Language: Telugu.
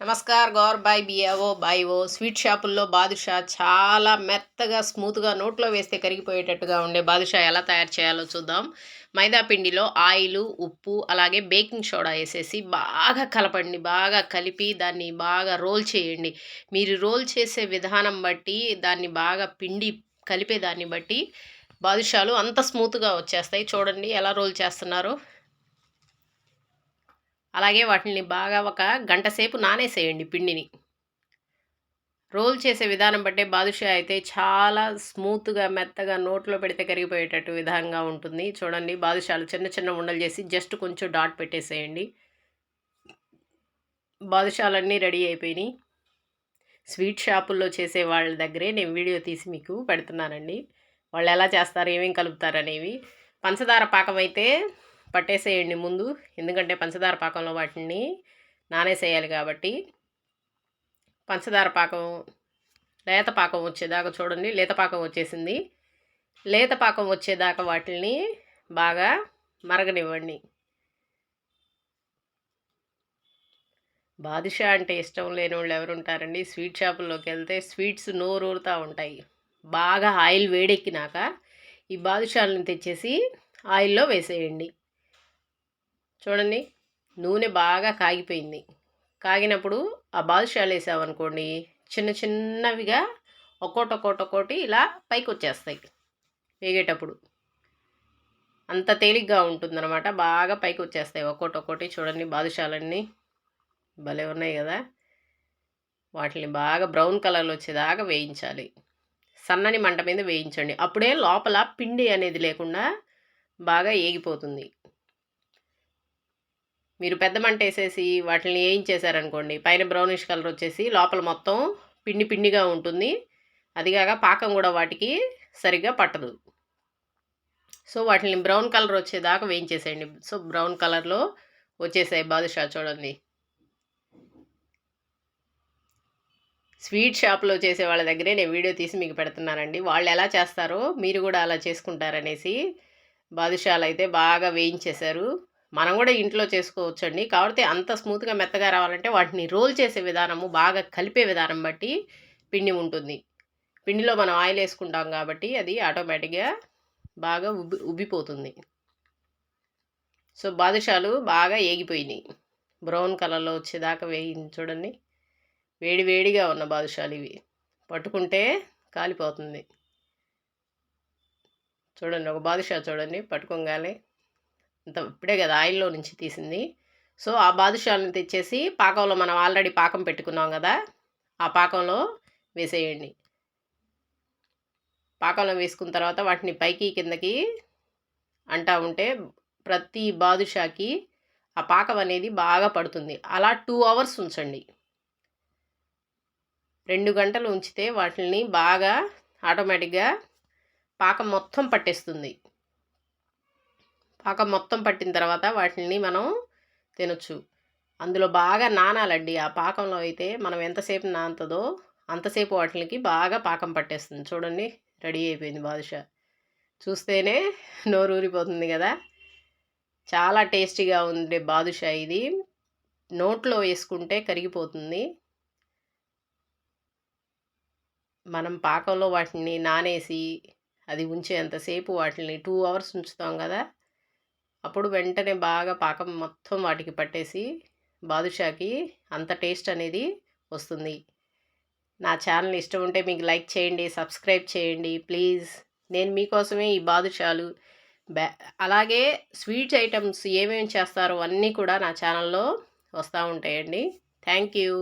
నమస్కార్ గౌర్ బాయ్ బియావో బాయ్వో స్వీట్ షాపుల్లో బాదుషా చాలా మెత్తగా స్మూత్గా నోట్లో వేస్తే కరిగిపోయేటట్టుగా ఉండే బాదుషా ఎలా తయారు చేయాలో చూద్దాం. మైదా పిండిలో ఆయిల్ ఉప్పు అలాగే బేకింగ్ సోడా వేసేసి బాగా కలపండి బాగా కలిపి దాన్ని బాగా రోల్ చేయండి. మీరు రోల్ చేసే విధానం బట్టి దాన్ని బాగా పిండి కలిపే దాన్ని బట్టి బాదుషాలు అంత స్మూత్గా వచ్చేస్తాయి. చూడండి ఎలా రోల్ చేస్తున్నారో. అలాగే వాటిని బాగా ఒక గంట సేపు నానేసేయండి పిండిని. రోల్ చేసే విధానం బట్టే బాదుషా అయితే చాలా స్మూత్గా మెత్తగా నోట్లో పెడితే కరిగిపోయేటట్టు విధంగా ఉంటుంది. చూడండి బాదుషాలు చిన్న చిన్న ఉండలు చేసి జస్ట్ కొంచెం డాట్ పెట్టేసేయండి. బాదుషాలన్నీ రెడీ అయిపోయినాయి. స్వీట్ షాపుల్లో చేసే వాళ్ళ దగ్గరే నేను వీడియో తీసి మీకు పెడుతున్నానండి. వాళ్ళు ఎలా చేస్తారు ఏమేమి కలుపుతారు అనేవి పంచదార పాకం అయితే పట్టేసేయండి ముందు. ఎందుకంటే పంచదార పాకంలో వాటిని నానేసేయాలి కాబట్టి. పంచదార పాకం లేత పాకం వచ్చేదాకా చూడండి. లేత పాకం వచ్చేసింది. లేత పాకం వచ్చేదాకా వాటిని బాగా మరగనివ్వండి. బాదుషా అంటే ఇష్టం లేని వాళ్ళు ఎవరు ఉంటారండి స్వీట్ షాపుల్లోకి వెళ్తే స్వీట్స్ నోరూరుతూ ఉంటాయి. బాగా ఆయిల్ వేడెక్కినాక ఈ బాదుషాలను తెచ్చేసి ఆయిల్లో వేసేయండి. చూడండి నూనె బాగా కాగిపోయింది. కాగినప్పుడు ఆ బాదుషాలు వేసామనుకోండి చిన్న చిన్నవిగా ఒక్కోటి ఒక్కోటి ఒక్కోటి ఇలా పైకి వచ్చేస్తాయి వేగేటప్పుడు. అంత తేలిగ్గా ఉంటుందన్నమాట బాగా పైకి వచ్చేస్తాయి ఒక్కోటి ఒక్కోటి చూడండి బాదుషాలన్నీ భలే ఉన్నాయి కదా. వాటిని బాగా బ్రౌన్ కలర్లో వచ్చేదాకా వేయించాలి. సన్నని మంట మీద వేయించండి. అప్పుడే లోపల పిండి అనేది లేకుండా బాగా ఏగిపోతుంది. మీరు పెద్ద మంట వేసేసి వాటిని వేయించేశారనుకోండి పైన బ్రౌనిష్ కలర్ వచ్చేసి లోపల మొత్తం పిండి పిండిగా ఉంటుంది. అదిగాక పాకం కూడా వాటికి సరిగ్గా పట్టదు. సో వాటిని బ్రౌన్ కలర్ వచ్చేదాకా వేయించేసేయండి. సో బ్రౌన్ కలర్లో వచ్చేసాయి బాదుషా చూడండి. స్వీట్ షాప్లో చేసే వాళ్ళ దగ్గరే నేను వీడియో తీసి మీకు పెడుతున్నానండి. వాళ్ళు ఎలా చేస్తారో మీరు కూడా అలా చేసుకుంటారనేసి బాదుషాలు అయితే బాగా వేయించేశారు. మనం కూడా ఇంట్లో చేసుకోవచ్చండి. కాబట్టి అంత స్మూత్గా మెత్తగా రావాలంటే వాటిని రోల్ చేసే విధానము బాగా కలిపే విధానం బట్టి పిండి ఉంటుంది. పిండిలో మనం ఆయిల్ వేసుకుంటాం కాబట్టి అది ఆటోమేటిక్గా బాగా ఉబ్బి ఉబ్బిపోతుంది. సో బాదుషాలు బాగా ఏగిపోయినాయి. బ్రౌన్ కలర్లో వచ్చేదాకా వేయింది చూడండి. వేడి వేడిగా ఉన్న బాదుషాలు ఇవి. పట్టుకుంటే కాలిపోతుంది. చూడండి ఒక బాదుషా చూడండి పట్టుకోగానే ఇప్పుడే కదా ఆయిల్లో నుంచి తీసింది. సో ఆ బాదుషాలను తెచ్చేసి పాకంలో మనం ఆల్రెడీ పాకం పెట్టుకున్నాం కదా ఆ పాకంలో వేసేయండి. పాకంలో వేసుకున్న తర్వాత వాటిని పైకి కిందకి అంటా ఉంటే ప్రతి బాదుషాకి ఆ పాకం అనేది బాగా పడుతుంది. అలా టూ అవర్స్ ఉంచండి. రెండు గంటలు ఉంచితే వాటిని బాగా ఆటోమేటిక్గా పాకం మొత్తం పట్టేస్తుంది. పాకం మొత్తం పట్టిన తర్వాత వాటిని మనం తినొచ్చు. అందులో బాగా నానాలండి. ఆ పాకంలో అయితే మనం ఎంతసేపు నానుతుందో అంతసేపు వాటికి బాగా పాకం పట్టేస్తుంది. చూడండి రెడీ అయిపోయింది బాదుషా. చూస్తేనే నోరు ఊరిపోతుంది కదా. చాలా టేస్టీగా ఉండే బాదుషా ఇది. నోట్లో వేసుకుంటే కరిగిపోతుంది. మనం పాకంలో వాటిని నానేసి అది ఉంచేంతసేపు వాటిని టూ అవర్స్ ఉంచుతాం కదా. అప్పుడు వెంటనే బాగా పాకం మొత్తం వాటికి పట్టేసి బాదుషాకి అంత టేస్ట్ అనేది వస్తుంది. నా ఛానల్ ఇష్టం ఉంటే మీకు లైక్ చేయండి సబ్స్క్రైబ్ చేయండి ప్లీజ్. నేను మీకోసమే ఈ బాదుషాలు బ్యా అలాగే స్వీట్స్ ఐటమ్స్ ఏమేమి చేస్తారో అన్నీ కూడా నా ఛానల్లో వస్తూ ఉంటాయండి. Thank you.